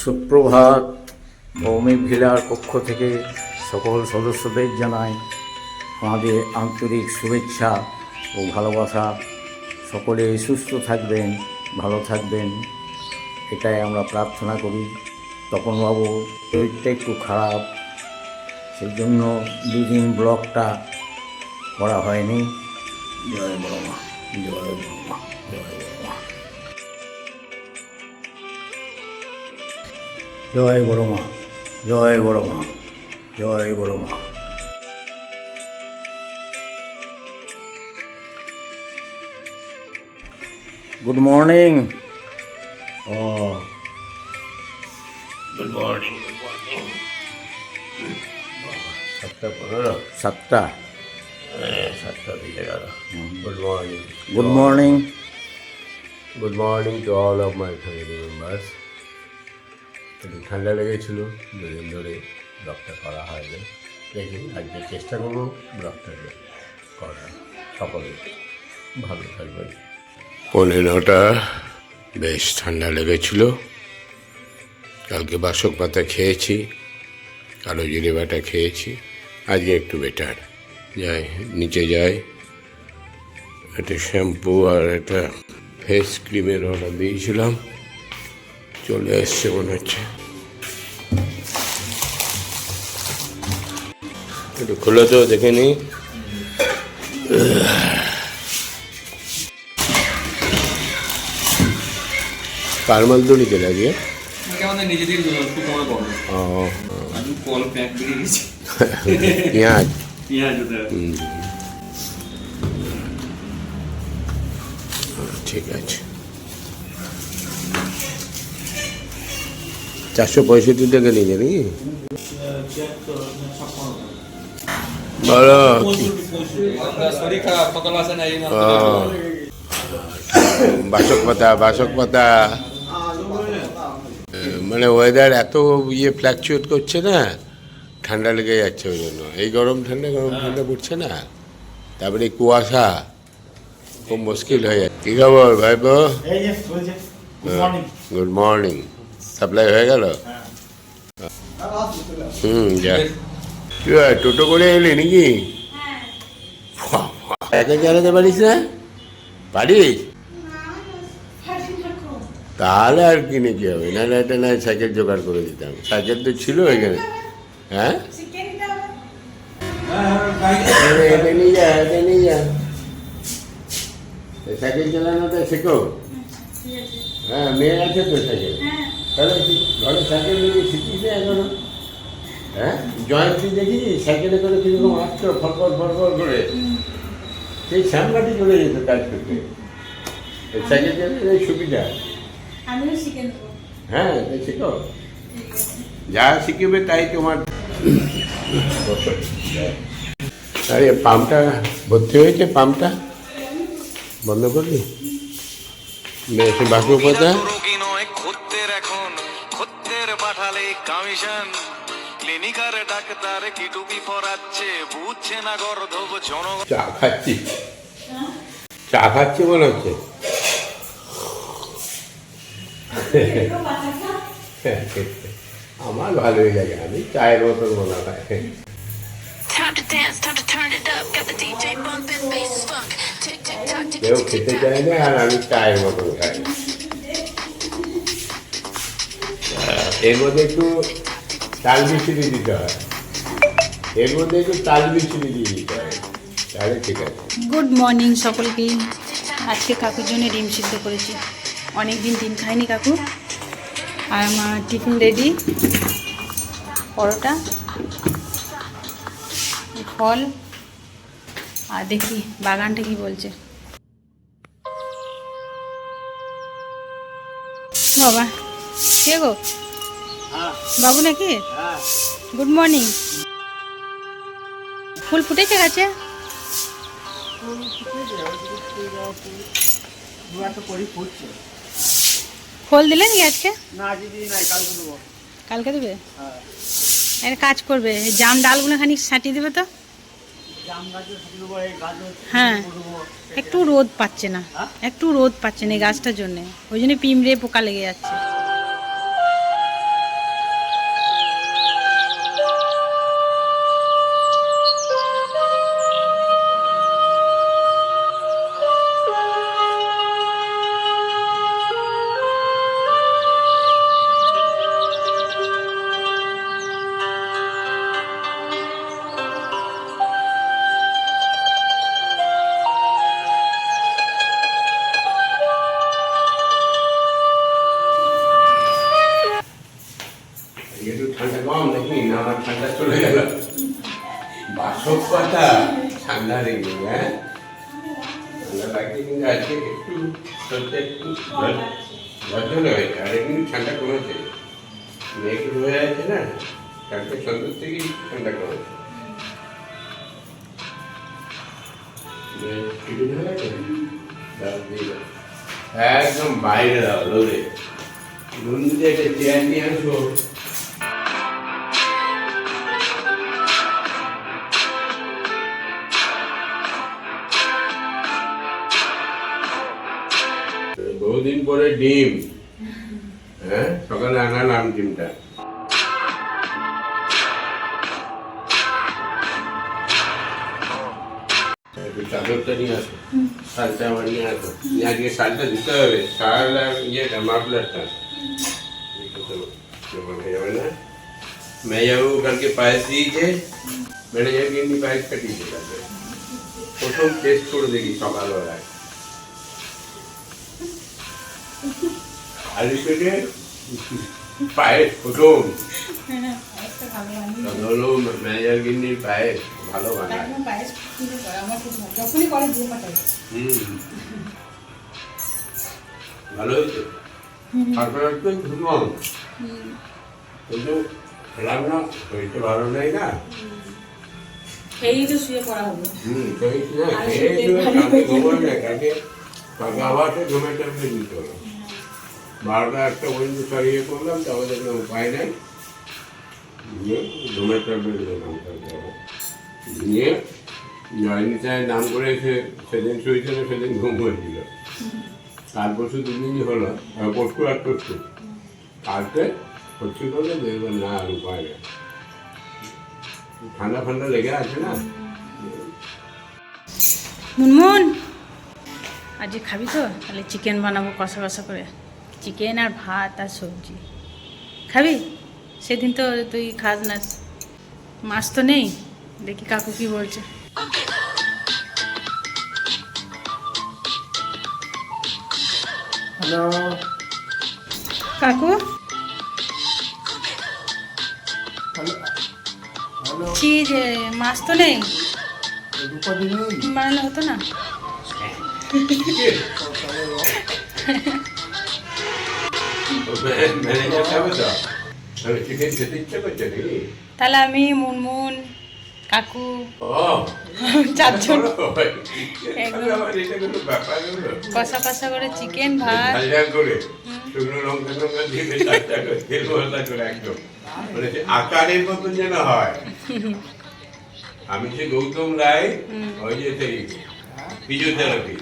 সুপ্রভাত। ভৌমিক ভিলার পক্ষ থেকে সকল সদস্যদের জানাই আমাদের আন্তরিক শুভেচ্ছা ও ভালোবাসা। সকলে সুস্থ থাকবেন, ভালো থাকবেন, এটাই আমরা প্রার্থনা করি। তপনবাবু, শরীরটা একটু খারাপ সেই জন্য দুদিন ব্লগটা করা হয়নি। জয় বড়মা জয় বড়মা, জয় জয় বড়মা জয় বড়মা জয় বড়মা গুড মর্নিং ও গুড মর্নিং সাতটা পনেরো সাতটা হ্যাঁ সাতটা বেজে গেল good morning good morning good morning to all of my family members একটু ঠান্ডা লেগেছিল, দুদিন ধরে ব্লগটা করা হয়নি। দেখি, আজকে চেষ্টা করব ব্লগটাকে করার। সকলে ভালো থাকবেন। পনেরোটা, বেশ ঠান্ডা লেগেছিল। কালকে বাসক পাতা খেয়েছি, কালো জিরে বাটা খেয়েছি। আজকে একটু বেটার যাই, নিচে যাই। একটা শ্যাম্পু আর একটা ফেস ক্রিমের অর্ডার দিয়েছিলাম। চলে এসছে মনে হচ্ছে। একটু খুলে তো দেখে নিই কার মাল দড়িতে লাগিয়ে আগে আমাদের নিজেদের একটু কমে পড়ো ও। আমি কল প্যাক বেরিয়ে গেছি পেঁয়াজ। ঠিক আছে। চারশো পঁয়ষট্টি টাকা নিয়ে নাকি? বাসক পাতা বাসক পাতা এ, মানে ওয়েদার এত ইয়ে ফ্ল্যাকচুয়েট করছে না ঠান্ডা লেগে যাচ্ছে ওই জন্য। এই গরম ঠান্ডা গরম ঠান্ডা পড়ছে না। তারপরে কুয়াশা খুব মুশকিল হয়ে যাচ্ছে। কী খবর চলছে good morning good morning supply হয়ে গেল? হুম যা। কি টোটো করে এলি নাকি? একা চালাতে পারিস না? পারিস? তাহলে আর কিনে কি হবে? নাহলে একটা না সাইকেল জোগাড় করে দিতাম। সাইকেল তো ছিল এখানে। হ্যাঁ? এটা নিয়ে যা এটা নিয়ে যা। সাইকেল চালানোটা শেখো। হ্যাঁ মেয়ে আছে তো সাইকেল। তাহলে ঘরে সাইকেল নিয়ে শিখিস এখনও? হ্যাঁ? জয়েন্টলি দেখি সাইকেলে করে কীরকম আসতো ফরফর ফরফর করে। সেই সামলাটি চলে যেত কাজ করতে। সাইকেল সুবিধা। আমিও শিখে হ্যাঁ শেখো। যা শিখবে তাই তোমার আরে পাম্পটা ভর্তি হয়েছে পাম্পটা? বন্ধ করলি বাকি কথা রোগী এখন। খদ্দের পাঠালে কমিশন ক্লিনিকার ডাক্তার কি টুপি পরাচ্ছে বুঝছে না গর্ধব জনগণ চা খাচ্ছি চা খাচ্ছি মনে হচ্ছে আমার ভালোই লাগে আমি চায়ের মতন মনে হয় Time to dance, time to turn it up. Got the DJ bumping, bass is funk. Tick tick tock, tick কেউ খেতে. চায় না আর আমি চায়ের মতন খাই এর মধ্যে একটু তাল দিতে হয়। এর মধ্যে একটু তাল দিয়ে দিতে হয়। তাহলে ঠিক আছে। গুড মর্নিং সকলকেই আজকে কাকুর জন্য ডিম সিদ্ধ করেছি। অনেক দিন ডিম খাইনি কাকু। আর আমার টিফিন রেডি পরোটা। ফল। আর দেখি বাগানটা কি বলছে। বাবা, কে গো? বাবু নাকি? গুড মর্নিং ফুল ফুটেছে গাছে? ফল দিলে নাকি আজকে? কালকে দেবে। একটা কাজ করবে জাম ডালগুলো খানিক ছাটিয়ে দেবে তো? হ্যাঁ। একটু রোদ পাচ্ছে না। একটু রোদ পাচ্ছে না এই গাছটার জন্য। ওই জন্য পিমড়ে পোকা লেগে যাচ্ছে। ডিম হ্যাঁ সকালে আনালাম ডিমটা একটু চাদরটা নিয়ে আসো শালটা আমার নিয়ে আসো নিয়ে আজকে শালটা দিতে হবে শাল আর ইয়েটা মাফলারটা যাবে না মেয়াবু কালকে পায়েস দিয়েছে ম্যানেজারকে এমনি পায়েস কাটিয়েছে কালকে প্রথম টেস্ট করে দেখি সকালবেলায় আলু পেটে পায়েস প্রথম। তবে হলো ম্যানেজার গিন্নির পায়েস ভালো বানায়। যখনই করে দিয়ে পাঠাই হুম। ভালো হয়েছে? তারপরে একটু ঘুমাও কিন্তু খেলাম না শরীরটা ভালো নেই না। খেয়েই তো শুয়ে পড়া হুম না খেয়ে আবার হলো বারোটা একটা পর্যন্ত সরিয়ে করলাম তারপরে দেখলাম উপায় নাই। নিলাম কালকে আবার। নিয়ে জয়নিতায় নাম করে এসে সেদিন শুয়েছিল, সেদিন ঘুম হয়েছিল। তার পরশু দুদিনই হলো পরশু আর পরশু। কালকে হচ্ছে করে দেখবেন না, আর উপায় নেই। ঠান্ডা ফান্ডা লেগে আছে না? মুনমুন আজ খাবি তো? তাহলে চিকেন বানাবো কষা কষা করে। চিকেন আর ভাত আর সবজি। খাবি? সেদিন তো তুই খাস না। মাছ তো নেই। দেখি কাকু কি বলছে। কাকু? চিজ মাছ তো নেই? নেই হতো না? তাহলে আমি মুনমুন কাকু চারজন। কষা কষা করে চিকেন ভাত। আকারের মতন যেন হয় আমি যে গৌতম রায় ওই যে সেই ফিজিওথেরাপি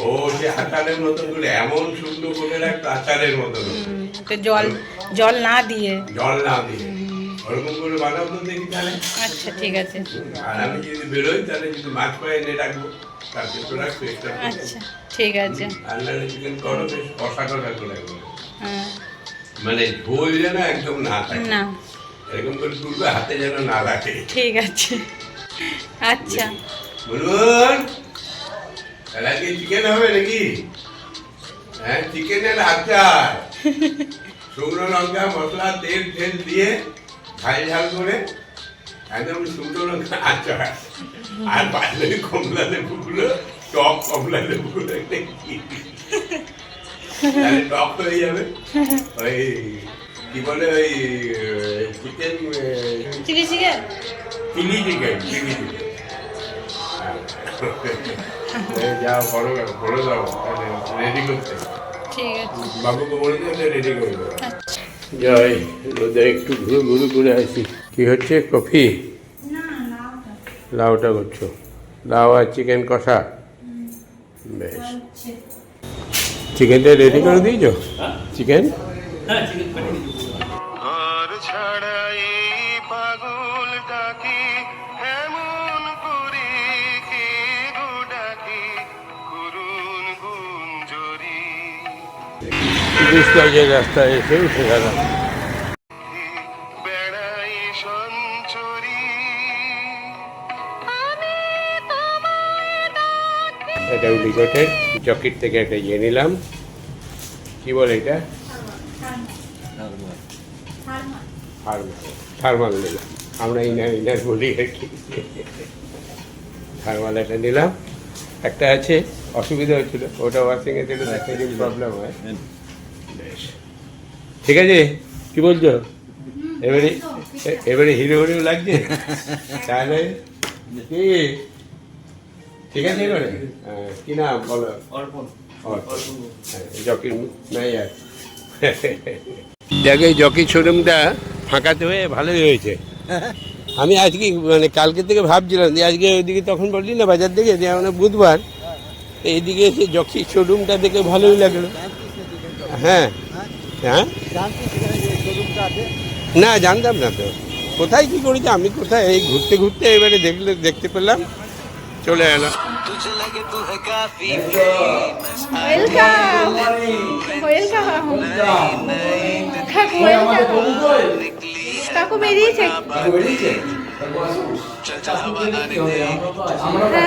ও সে আচারের মতন করে এমন শুকনো করে রাখতো আচারের মতন জল জল না দিয়ে। জল না দিয়ে। ওরকম করে বানাও তো দেখি তাহলে। আচ্ছা ঠিক আছে। আর আমি যদি বেরোই তাহলে মাছ পায়ে এনে রাখব। তো রাখব আচ্ছা ঠিক আছে। চিকেন করো বেশ কষা কষা করে একদম। হ্যাঁ। মানে ঝোল যেন একদম না থাকে। না। এরকম করে তুলবে হাতে যেন না রাখে। ঠিক আছে। আচ্ছা। বলুন। আজকে চিকেন হবে নাকি? হ্যাঁ চিকেনের আচার শুকনো লঙ্কা মশলা তেল তেল দিয়ে ঝাল ঝাল করে একদম শুকনো লঙ্কা আচার আর পারলে কমলা লেবুগুলো টক কমলা লেবুগুলো একটা কি? তাহলে টক হয়ে যাবে। ওই কি বলে ওই chicken chilli chicken chilli chicken chilli chicken যা করো করে দাও রেডি করতে। ঠিক আছে। বাবুকে বলে দিও রেডি করে দেবো। জয় রোদে একটু ঘুরু ঘুরু করে আসি। কি হচ্ছে কফি? লাউটা। করছ? লাউ আর চিকেন কষা? বেশ। চিকেনটা রেডি করে দিয়েছ? চিকেন? ঘর ছাড়াই যে রাস্তায় এসে উঠে গেলাম এটা উলিকটের জকির থেকে একটা ইয়ে নিলাম। কি বলে এটা? থার্মাল থার্মাল নিলাম। আমরা ইনার ইনার বলি আর কি। থার্মাল একটা নিলাম। একটা আছে অসুবিধা হচ্ছিল ওটা ওয়াশিংয়ে দিলে সেদিন প্রবলেম হয়। ঠিক আছে? কি বলছো? এবারে এবারে হিরো হিরো লাগছে? তাহলে কি? ঠিক আছে এবারে? হ্যাঁ, কি নাম? বলো। অর্পণ। জকির নাই আর দেখে জকি শোরুমটা ফাঁকাতে হয়ে ভালোই হয়েছে। আমি আজকে মানে কালকে থেকে ভাবছিলাম যে আজকে ওইদিকে তখন বললি না বাজার দিকে? যে আমরা বুধবার। এইদিকে এসে জকি শোরুমটা দেখে ভালোই লাগল। হ্যাঁ হ্যাঁ না জানতাম না তো কোথায় কি করেছি আমি কোথায় এই ঘুরতে ঘুরতে এবারে দেখলে দেখতে পেলাম চলে এলাম আমরা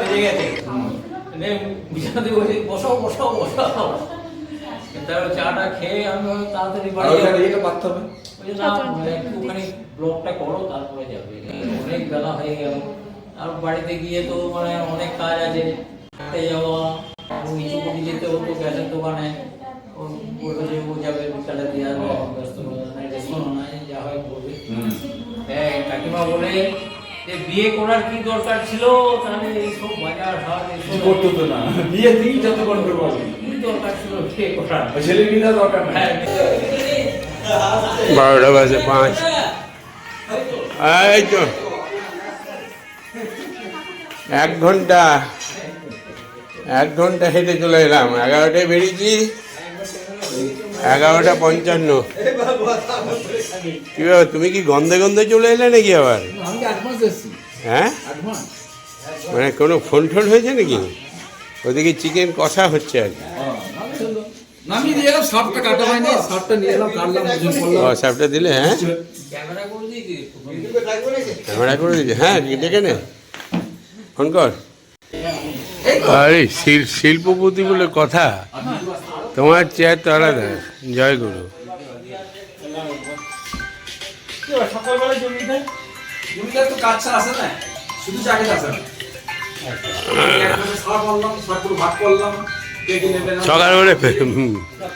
বেজে গেছে বিছানাতে বসে তারপর চাটা খেয়ে আমি তাড়াতাড়ি বাড়ি পারতে হবে একটুখানি করো তারপরে যাবে অনেক বেলা হয়ে গেল আর বাড়িতে গিয়ে তো মানে অনেক কাজ আছে হাটে যাওয়া নিচু যেতে হতো গ্যাসের দোকানে যা হয় বলবে কাকিমা বলে বিয়ে করার কি দরকার ছিল? তাহলে এইসব বাজার হাট এইসব করতো তো না। বিয়ে দিই যত করতে পারবি কি দরকার ছিল বিয়ে করার? ছেলে বিয়ে দরকার নাই হ্যাঁ বারোটা বাজে পাঁচ। এই তো। এক ঘণ্টা এক ঘণ্টা হেঁটে চলে এলাম। এগারোটায় বেরিয়েছি। এগারোটা পঞ্চান্ন। কি ব্যাপার তুমি কি গন্ধে গন্ধে চলে এলে নাকি আবার? হ্যাঁ? মানে কোনো ফোন টোন হয়েছে নাকি? ওদিকে চিকেন কষা হচ্ছে আর কি। সাপটা দিলে হ্যাঁ? ক্যামেরা করে দিয়েছি হ্যাঁ ডেকে নে। ফোন কর। আরে শিল- শিল্পপতি বলে কথা। তোমার চেয়ার তো আলাদা। জয় গুরু। সকালবেলা জমিতে জমিদার তো কাজ ছাড়া আসে না। শুধু চাকরি আসে না সার করে ভাগ করলাম। কে কি নেবে না। সকালবেলা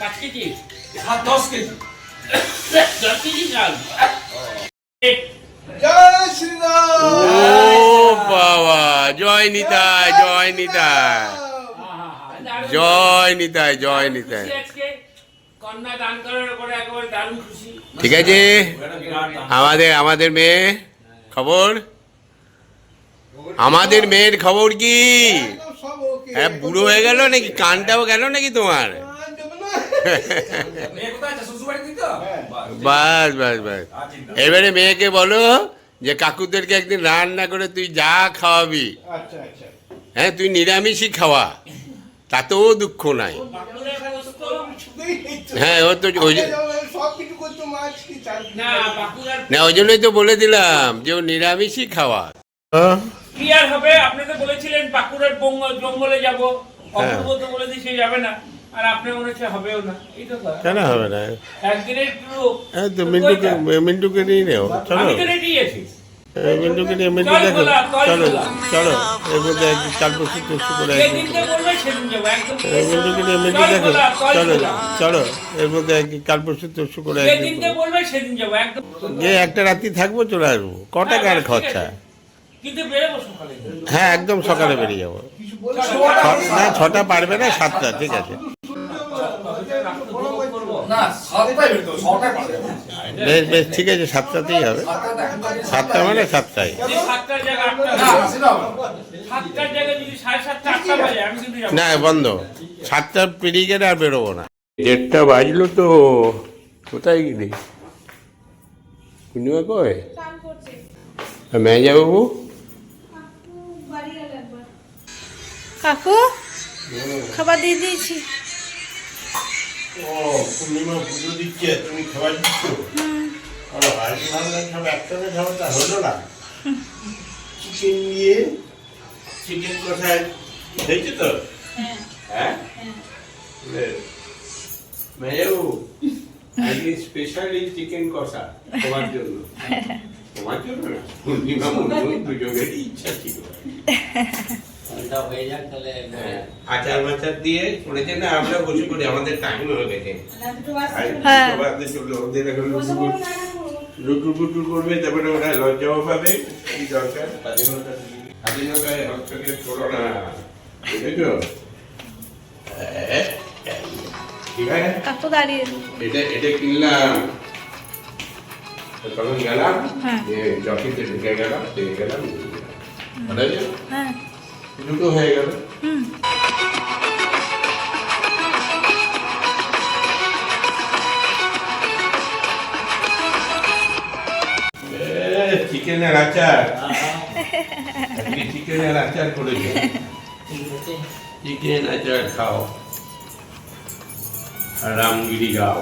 পাঁচ কেজি? দশ কেজি। দশ কেজি চাল জয় শ্রীরাম। ও বাবা জয় নিতাই জয় নিতাই। জয় নিতাই জয় নিতাই। কন্যা দান করার উপরে একেবারে দারুণ খুশি। ঠিক আছে? আমাদের আমাদের মেয়ে খবর? আমাদের মেয়ের খবর কি? হ্যাঁ বুড়ো হয়ে গেল নাকি? কানটাও গেল নাকি তোমার? বাস বাস বাস। এবারে মেয়েকে বলো যে কাকুদেরকে একদিন রান্না করে তুই যা খাওয়াবি। আচ্ছা আচ্ছা। হ্যাঁ তুই নিরামিষই খাওয়া। তাতেও দুঃখ নাই। হ্যাঁ ও তো ওই যে- সব কিছু করতো মাছ কি চাল না ওই জন্যই তো বলে দিলাম যে ও নিরামিষই খাওয়া। কি আর হবে? আপনি তো বলেছিলেন বাঁকুড়ার জঙ্গলে যাব। অপূর্ব তো বলে দিয়ে সে যাবে না। আর আপনি মনে হচ্ছে হবেও না। এই তো কেন হবে না? একদিনের হ্যাঁ মিন্টুকে মিন্টুকে নিয়ে নেও। চলো। আমি তো রেডি আছি। নিয়ে দেখো? চলো চলো এর মধ্যে করে নিয়ে দেখো চলো চলো এর মধ্যে টরশু করে একদিন। যেদিনকে বলবে সেদিন যাব একদম। গিয়ে একটা রাত্রি থাকব চলে আসব। ক টাকার হ্যাঁ, খরচা? আছে। কিন্তু বেরোবো সকালে। হ্যাঁ একদম সকালে বেরিয়ে যাব। ছ- না ছটা পারবে না সাতটা ঠিক আছে। না বেশ বেশ ঠিক আছে সাতটাতেই হবে। সাতটা মানে সাতটায়। না বন্ধ। সাতটা পেরিয়ে গেলে আর বেরোবো না। দেড়টা বাজলো তো কোথায় গেলি? পূর্ণিমা কয় কাকু খাবার দিয়ে দিয়েছি। ও পূর্ণিমা পুজো দিচ্ছে তুমি খাবার দিচ্ছ? আর ভাবলাম সব একসাথে খাবারটা হলো না। চিকেন নিয়ে চিকেন হয়েছে তো? হ্যাঁ। মেয়েও আজকে স্পেশালি চিকেন কষা তোমার জন্য। তোমার জন্য না পূর্ণিমা মন্ডল দুজনেরই ইচ্ছা ছিল। হয়ে যাক তাহলে হ্যাঁ, আচার মাচার দিয়ে করেছে না আমরা বসে করি আমাদের টাইম হয়ে গেছে। আর হ্যাঁ। ওদের এখন করবে তারপরে ওরা লজ্জাও পাবে কি দরকার? স্বাধীনতা স্বাধীনতায় হস্তক্ষেপ করো না। বুঝেছ হ্যাঁ, ঠিক আছে এটা এটা কিনলাম। তখন গেলাম হ্যাঁ। যে জকিতে ঢুকে গেলাম পেয়ে গেলাম। ওটা হ্যাঁ। দুটো হয়ে গেল। চিকেনের আচার। চিকেনের আচার করেছে। চিকেন আচার খাও। রামগিরি গাও।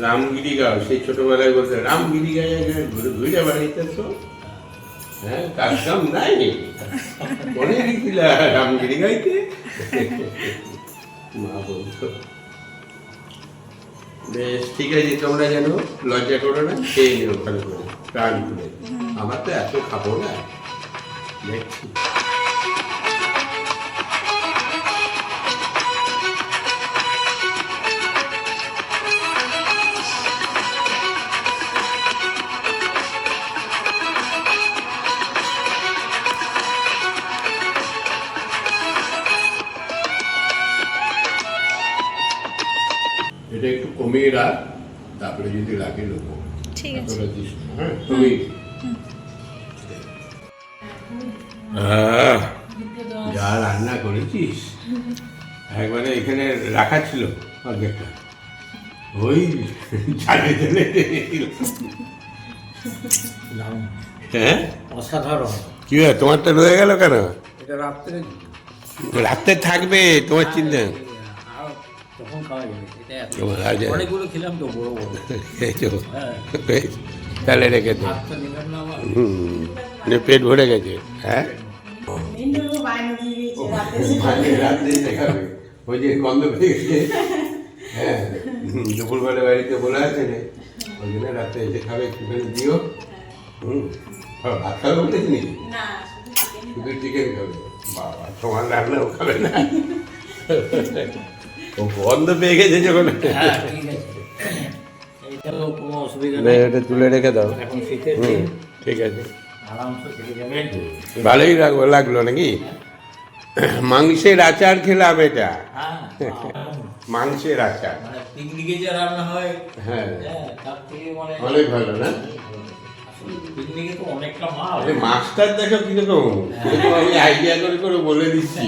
রামগিরি গাও সেই ছোটবেলায় বলতে রামগিরি গায়ে ঘুরে ঘুরে বাড়িতে তো হ্যাঁ নাই। অনেক রামগিরি গাইতে। মা বলতো বেশ ঠিক আছে তোমরা যেন লজ্জা করো না খেয়ে নিও ওখানে করে প্রাণ খুলে আমার তো এত খাব না। দেখছি। একটু তারপরে যদি লাগে ঠিক আছে। না, হ্যাঁ তুমি যা রান্না করেছিস একবারে এখানে রাখা ছিল অর্ধেকটা। ওই ছাড়ে চলে হ্যাঁ? অসাধারণ। কি হয় তোমারটা রয়ে গেল কেন? এটা রাত্রে। রাত্রে থাকবে তোমার চিন্তা। তখন খাওয়া যাবে এটা এত- তোমার আজ অনেকগুলো খেলাম তো বড় বড়। খেয়েছো হ্যাঁ। তাহলে রেখে দে। হুম পেট ভরে গেছে হ্যাঁ? রাত্রে দেখাবে ওই যে গন্ধ পেয়ে গেছে হ্যাঁ দুপুরবেলা বাড়িতে বলে আছে রে। ওই জন্য রাত্রে এসে খাবে একটুখানি দিও। হুম ও, ভাত খাবে বলেছি নাকি? শুধু চিকেন খাবে। বাবা তোমার রান্নাও খাবে না। ও গন্ধ পেয়ে গেছে যখন। হ্যাঁ ঠিক আছে। কোনো অসুবিধা নেই। এটা তুলে রেখে দাও। এখন শীতের ঠিক আছে। আরামসে খেতে যাবেন ভালোই লাগল লাগল নাকি? মাংসের আচার খেলাম এটা। হ্যাঁ মাংসের আচার। মানে পিকনিকে যে রান্না হয় হ্যাঁ। হ্যাঁ তার থেকে মানে অনেক ভালো না? পিকনিকে তো অনেকটা আরে মাছটার দেখো কীরকম? কীরকম আমি আইডিয়া করে করে বলে দিচ্ছি।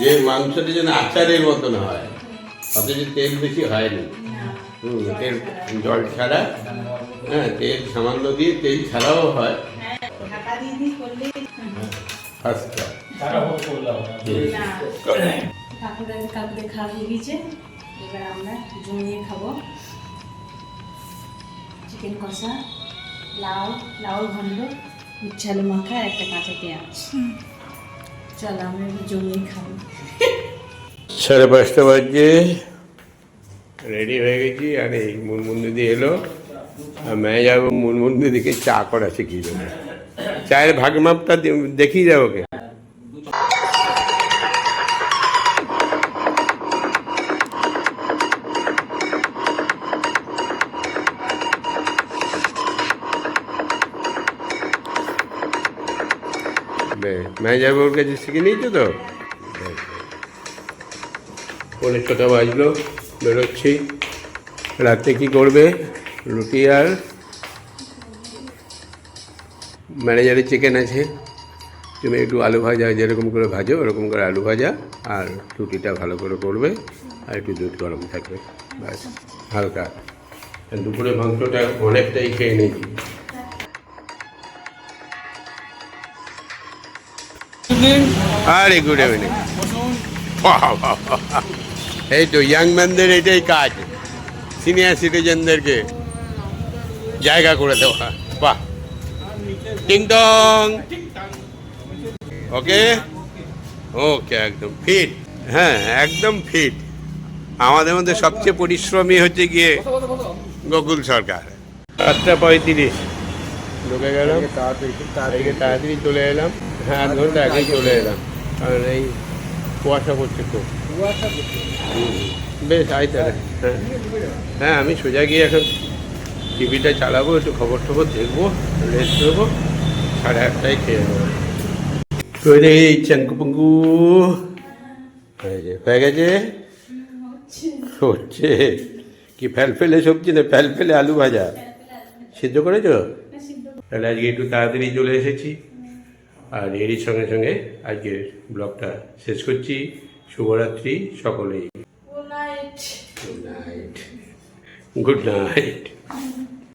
যে মাংসটা যেন আচারের মতন হয়, অথচ তেল বেশি হয়নি। হুম, তেল, জল ছাড়া হ্যাঁ তেল সামান্য দিয়ে তেল ছাড়াও হয়। খাব। চিকেন কষা, লাউ লাউ ঘন্ট, উচ্ছালু মাখা, একটা কাঁচা পেঁয়াজ। চল, আমরা জমিয়ে খাই সাড়ে পাঁচটা বাজে রেডি হয়ে গেছি, আর এই মুনমুন দিদি এলো। আর মেয়ে যাব মুনমুন দিদিকে চা করা শিখিয়ে জন্য? চায়ের ভাগমাপটা দেখিয়ে যাব ওকে। ম্যানেজার বাবুর কাছে শিখে নিয়েছো তো? পনেরো ছটা বাজলো, বেরোচ্ছি। রাতে কি করবে? রুটি আর ম্যানেজারের চিকেন আছে। তুমি একটু আলু ভাজা, যেরকম করে ভাজো, ওরকম করে আলু ভাজা আর রুটিটা ভালো করে করবে আর একটু দুধ গরম থাকবে। ব্যাস, হালকা। দুপুরে মাংসটা অনেকটাই খেয়ে নিয়েছি। আরে গুড ইভিনিং এই তো ইয়াং ম্যানদের এটাই কাজ। সিনিয়র সিটিজেনদেরকে জায়গা করে দেওয়া। বাহ। টিং টং। ওকে? ওকে একদম ফিট হ্যাঁ একদম ফিট আমাদের মধ্যে সবচেয়ে পরিশ্রমী হচ্ছে গিয়ে গোকুল সরকার। সাতটা পঁয়ত্রিশ। ঢুকে গেলাম। তাড়াতাড়ি তাড়াতাড়ি চলে এলাম। হ্যাঁ আধ ঘণ্টা আগেই চলে এলাম। কারণ এই কুয়াশা পড়ছে খুব। বেশ আই তাহলে। হ্যাঁ। হ্যাঁ আমি সোজা গিয়ে এখন টিভিটা চালাবো একটু খবর টবর দেখব রেস্ট দেবো সাড়ে আটটায় খেয়ে নেব। করে চাঙ্কু পুঙ্কু হয়ে গেছে? হচ্ছে। কি ফ্যাল ফেলে সবজি না ফ্যাল ফেলে আলু ভাজা? সিদ্ধ করেছ। তাহলে আজকে একটু তাড়াতাড়ি চলে এসেছি। আর এরই সঙ্গে সঙ্গে আজকের ব্লগটা শেষ করছি। শুভরাত্রি সকলেই। Good night good night